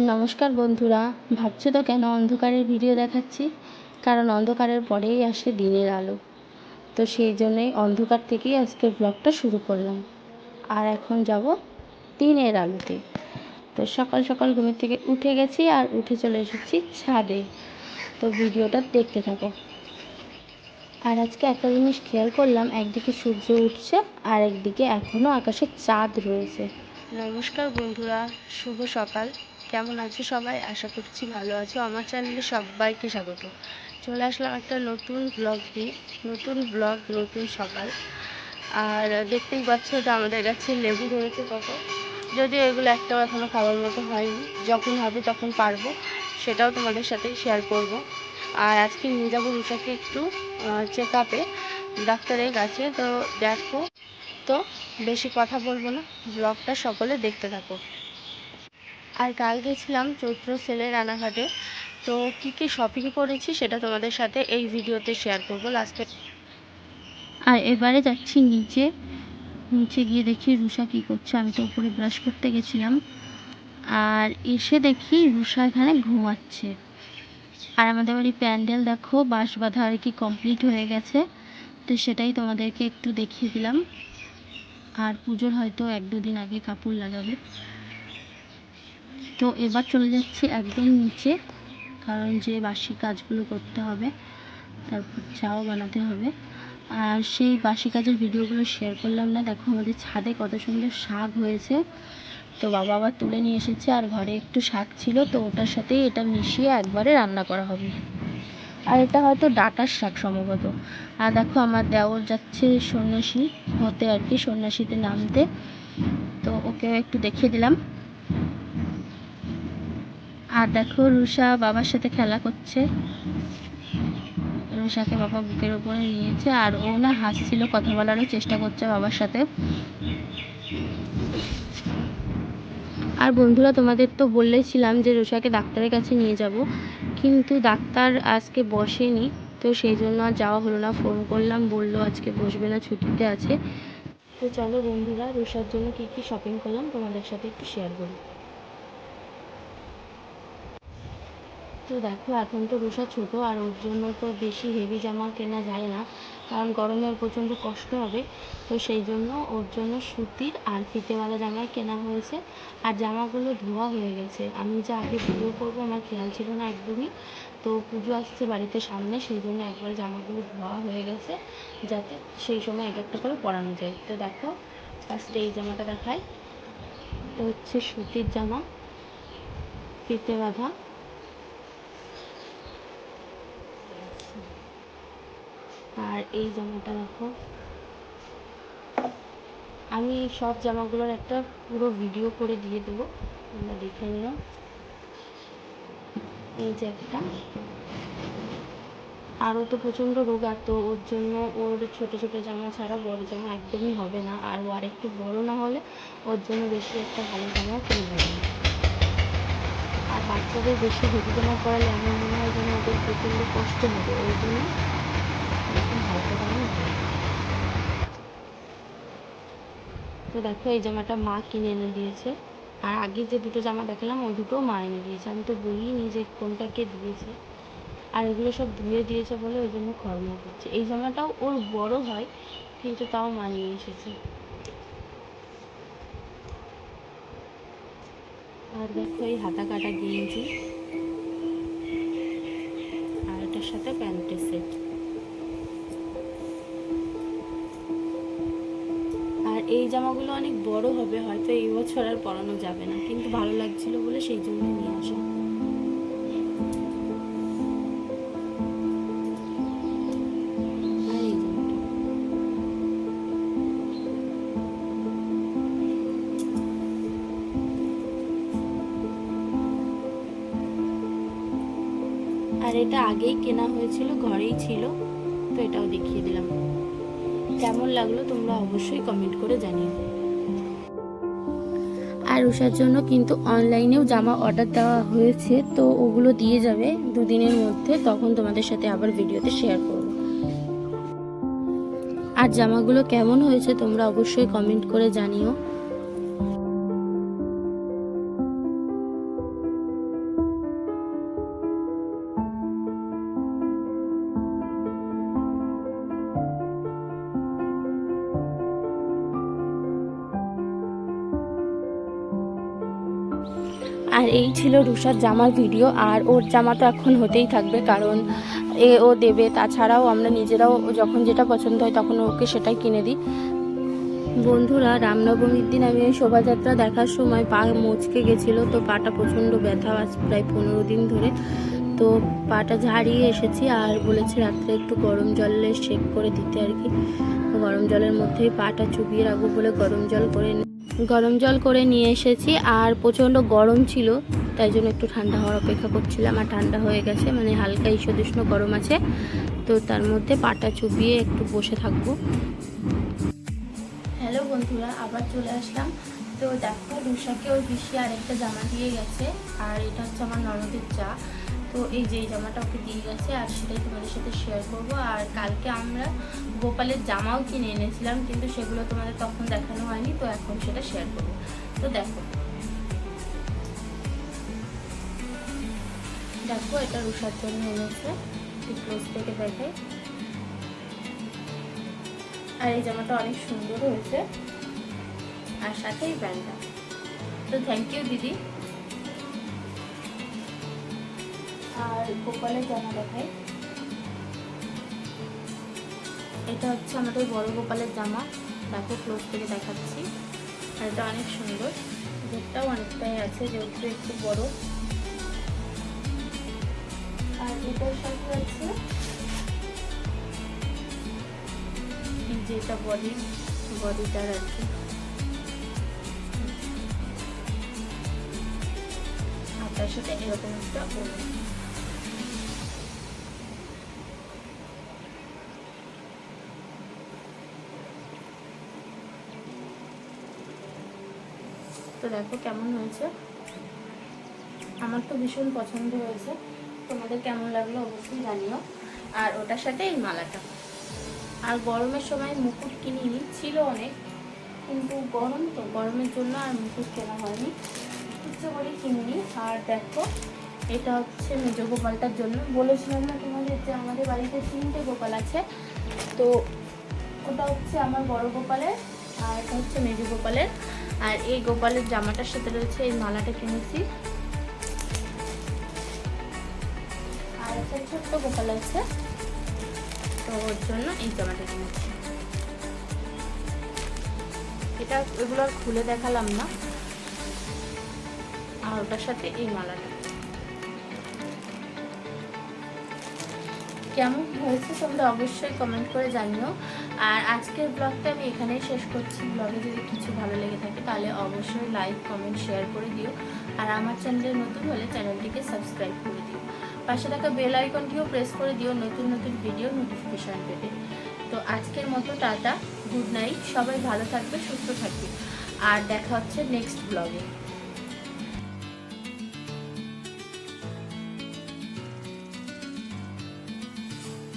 নমস্কার বন্ধুরা। ভাবছ তো কেন অন্ধকারের ভিডিও দেখাচ্ছি? কারণ অন্ধকারের পরেই আসে দিনের আলো। তো সেই জন্যই অন্ধকার থেকেই আজকের ব্লগটা শুরু করলাম। আর এখন যাব দিনের আলোতে। তো সকাল সকাল ঘুমের থেকে উঠে গেছি আর উঠে চলে এসেছি ছাদে। তো ভিডিওটা দেখতে থাকো। আর আজকে একটা জিনিস খেয়াল করলাম, একদিকে সূর্য উঠছে আর একদিকে এখনও আকাশে চাঁদ রয়েছে। নমস্কার বন্ধুরা, শুভ সকাল। কেমন আছো সবাই? আশা করছি ভালো আছো। আমার চ্যানেলে সবাইকে স্বাগত। চলে আসলাম একটা নতুন ব্লগ দিয়ে নতুন ব্লগ নতুন সকাল। আর দেখতেই পাচ্ছ ওটা আমাদের কাছে লেবু ধরেছে কত। যদিও এগুলো একটাও এখনও খাবার মতো হয়নি। যখন হবে তখন পারব। সেটাও তোমাদের সাথে শেয়ার করব। আর আজকে নিয়ে যাব রুষাকে একটু চেক আপে ডাক্তারের কাছে। তো দেখো, তো বেশি কথা বলব না। ব্লগটা সকলে দেখতে থাকো। আর কাল গেছিলাম চৈত্র সেলের রানাঘাটে। তো কী কী শপিং করেছি সেটা তোমাদের সাথে এই ভিডিওতে শেয়ার করব লাস্টে আর এবারে যাচ্ছি নিচে। নিচে গিয়ে দেখি রুষা কী করছে। আমি তো উপরে ব্রাশ করতে গেছিলাম। আর এসে দেখি রুষা এখানে ঘুমাচ্ছে। আর আমাদের বাড়ি প্যান্ডেল দেখো, বাঁশ বাঁধা আর কি কমপ্লিট হয়ে গেছে। তো সেটাই তোমাদেরকে একটু দেখিয়ে দিলাম। আর পুজোর হয়তো এক দুদিন আগে কাপড় লাগাবে। তো এবার চলে যাচ্ছি একদম নিচে, কারণ যে বাসি কাজগুলো করতে হবে, তারপর চাও বানাতে হবে। আর সেই বাসি কাজের ভিডিওগুলো শেয়ার করলাম না। দেখো আমাদের ছাদে কত সুন্দর শাক হয়েছে। তো বাবা আবার তুলে নিয়ে এসেছে, আর ঘরে একটু শাক ছিল, তো ওটার সাথেই এটা মিশিয়ে একবারে রান্না করা হবে। আর এটা হয়তো ডাটার শাক সম্ভবত। আর দেখো আমার দেওর যাচ্ছে সন্ন্যাসী, হতে আর কি সন্ন্যাসীতে নামতে। তো ওকে একটু দেখিয়ে দিলাম। আর দেখো রুষা বাবার সাথে খেলা করছে। রুষাকে বাবা বুকের উপরে নিয়েছে আর ও না হাসছিল, কথা বলারও চেষ্টা করছে বাবার সাথে। আর বন্ধুরা, তোমাদের তো বললেছিলাম যে রুষাকে ডাক্তারের কাছে নিয়ে যাব, কিন্তু ডাক্তার আজকে বসেনি, তো সেই জন্য আর যাওয়া হলো না। ফোন করলাম, বলল আজকে বসবে না, ছুটিতে আছে। তো চলো বন্ধুরা, রুষার জন্য কী কী শপিং করলাম, তোমাদের সাথে একটু শেয়ার করি। তো দেখো, এখন তো রুষা ছোটো আর ওর জন্য তো বেশি হেভি জামা কেনা যায় না। কারণ গরমে প্রচণ্ড কষ্ট হবে। তো সেই জন্য ওর জন্য সুতির আর ফিতেওয়ালা জামাই কেনা হয়েছে। আর জামাগুলো ধোয়া হয়ে গেছে। আমি যে আগে ভিডিও করব, আমার খেয়াল ছিল না একদমই। তো পুজো আসছে বাড়িতে সামনে, সেই জন্য একবার জামাগুলো ধোয়া হয়ে গেছে, যাতে সেই সময় এক একটা করে পরানো যায়। তো দেখো ফার্স্টে এই জামাটা দেখাই। তো হচ্ছে সুতির জামা ফিতে বাঁধা আর এই জামাটা দেখো। আমি সব জামাগুলোর একটা পুরো ভিডিও করে দিয়ে দেবো। তোমরা দেখে নিও। এই যে একটা। আরও তো প্রচণ্ড রোগা তো ওর জন্য ওর ছোট ছোট জামা ছাড়া বড় জামা একদমই হবে না। আর ও আরেকটু বড় না হলে ওর জন্য বেশি একটা ভালো জামা কিনে হবে না। আর বাচ্চাদের বেশি হেভি জামা পরালে আমার মনে হয় যেন ওদের প্রচণ্ড কষ্ট হবে। ওই জন্য তো দেখো, এই জামাটা মা কিনে এনে দিয়েছে। আর আগে যে দুটো জামা দেখালাম, ওই দুটো মা এনে দিয়েছে। আমি তো বলিনি যে কোনটা কে দিয়েছে। আর এগুলো সব ধুয়ে দিয়েছে বলে ওই জন্য খরমা করছে। এই জামাটাও ওর বড় হয় কিন্তু তাও মা নিয়ে এসেছে। আর দেখো, এই হাতা কাটা গেঞ্জি। আর এটার সাথে প্যান্টের সেট। এই জামাগুলো অনেক বড় হবে, হয়তো এই বছর আর পরানো যাবে না। কিন্তু ভালো লাগছিল বলে সেই জন্য নিয়ে আসা। আর এটা আগেই কেনা হয়েছিল, ঘরেই ছিল, তো এটাও দেখিয়ে দিলাম। কেমন লাগল তোমরা অবশ্যই কমেন্ট করে জানিও। আর উষার জন্য কিন্তু অনলাইনেও জামা অর্ডার দেওয়া হয়েছে, তো ওগুলো দিয়ে যাবে দুদিনের মধ্যে, তখন তোমাদের সাথে আবার ভিডিওতে শেয়ার করব। আর জামাগুলো কেমন হয়েছে তোমরা অবশ্যই কমেন্ট করে জানিও। আর এই ছিল রুষার জামার ভিডিও, আর ওর জামা তো এখন হতেই থাকবে, কারণ এ ও দেবে। তাছাড়াও আমরা নিজেরাও যখন যেটা পছন্দ হয় তখন ওকে সেটাই কিনে দিই। বন্ধুরা, রামনবমীর দিন আমি শোভাযাত্রা দেখার সময় পা মুচকে গেছিল, তো পাটা প্রচণ্ড ব্যথা, আজ প্রায় পনেরো দিন ধরে। তো পাটা ঝাড়িয়ে এসেছি, আর বলেছে রাত্রে একটু গরম জলে শেক করে দিতে আর কি। গরম জলের মধ্যেই পাটা চুবিয়ে রাখব বলে গরম জল করে গরম জল করে নিয়ে এসেছি আর প্রচণ্ড গরম ছিল, তাই জন্য একটু ঠান্ডা হওয়ার অপেক্ষা করছিলাম আর ঠান্ডা হয়ে গেছে মানে হালকা ঈষদুষ্ণ গরম আছে। তো তার মধ্যে পাটা চুপিয়ে একটু বসে থাকব। হ্যালো বন্ধুরা, আবার চলে আসলাম। তো দেখো রুষাকে ওই পিসি আরেকটা জামা দিয়ে গেছে, আর এটা হচ্ছে আমার ননদের চা। তো এই যে জামাটা ওকে দিয়ে গেছে, আর সেটাই তোমাদের সাথে শেয়ার করব। আর কালকে আমরা গোপালের জামাও কিনে এনেছিলাম, কিন্তু সেগুলো তোমাদের তখন দেখানো হয়নি, তো এখন সেটা শেয়ার করব। তো দেখো। দেখো, এটা রুষার জন্য এনেছে ক্লোজ থেকে দেখাই। আর এই জামাটা অনেক সুন্দর হয়েছে। আর সাথে এই প্যান্টটা তো থ্যাংক ইউ দিদি। আর গোপালের জামা দেখাই। এটা হচ্ছে আমাদের বড় গোপালের জামা। দেখো ক্লোজ থেকে দেখাচ্ছি। আর এটা অনেক সুন্দর। জেটটাও অনেকটাই আছে, যেহেতু একটু বড়। আর এটার সাথে আছে যেটা বডি বডিটার আর কি। আর তার সাথে এরকম একটা তো দেখো কেমন হয়েছে? আমার তো ভীষণ পছন্দ হয়েছে। তোমাদের কেমন লাগল অবশ্যই জানিও। আর ওটার সাথে এই মালাটা। আর গরমের সময় মুকুট কিনিনি ছিল অনেক, কিন্তু গরম তো, গরমের জন্য আর মুকুট কেনা হয়নি। ইচ্ছে করে কিনিনি আর দেখো, এটা হচ্ছে মেজ গোপালটার জন্য। বলেছিলাম না তোমাদের যে আমাদের বাড়িতে তিনটে গোপাল আছে? তো ওটা হচ্ছে আমার বড় গোপালের আর এটা হচ্ছে মেজ গোপালের। আর এই গোপালের জামাটার সাথে রয়েছে এই মালাটা কিনেছি। আর একটা ছোট্ট গোপাল আছে। তো ওর জন্য এই জামাটা কিনেছি। এটা এগুলো আর খুলে দেখালাম না। আর ওটার সাথে এই মালাটা। কেমন হয়েছে তোমরা অবশ্যই কমেন্ট করে জানিও। আর আজকের ব্লগটা আমি এখানেই শেষ করছি। ব্লগে যদি কিছু ভালো লেগে থাকে তাহলে অবশ্যই লাইক কমেন্ট শেয়ার করে দিও। আর আমার চ্যানেলে নতুন হলে চ্যানেলটিকে সাবস্ক্রাইব করে দিও। পাশে থাকা বেল আইকনটিও প্রেস করে দিও নতুন নতুন ভিডিও নোটিফিকেশান পেতে। তো আজকের মতো টাটা গুড নাইট সবাই ভালো থাকবে, সুস্থ থাকবে। আর দেখা হচ্ছে নেক্সট ব্লগে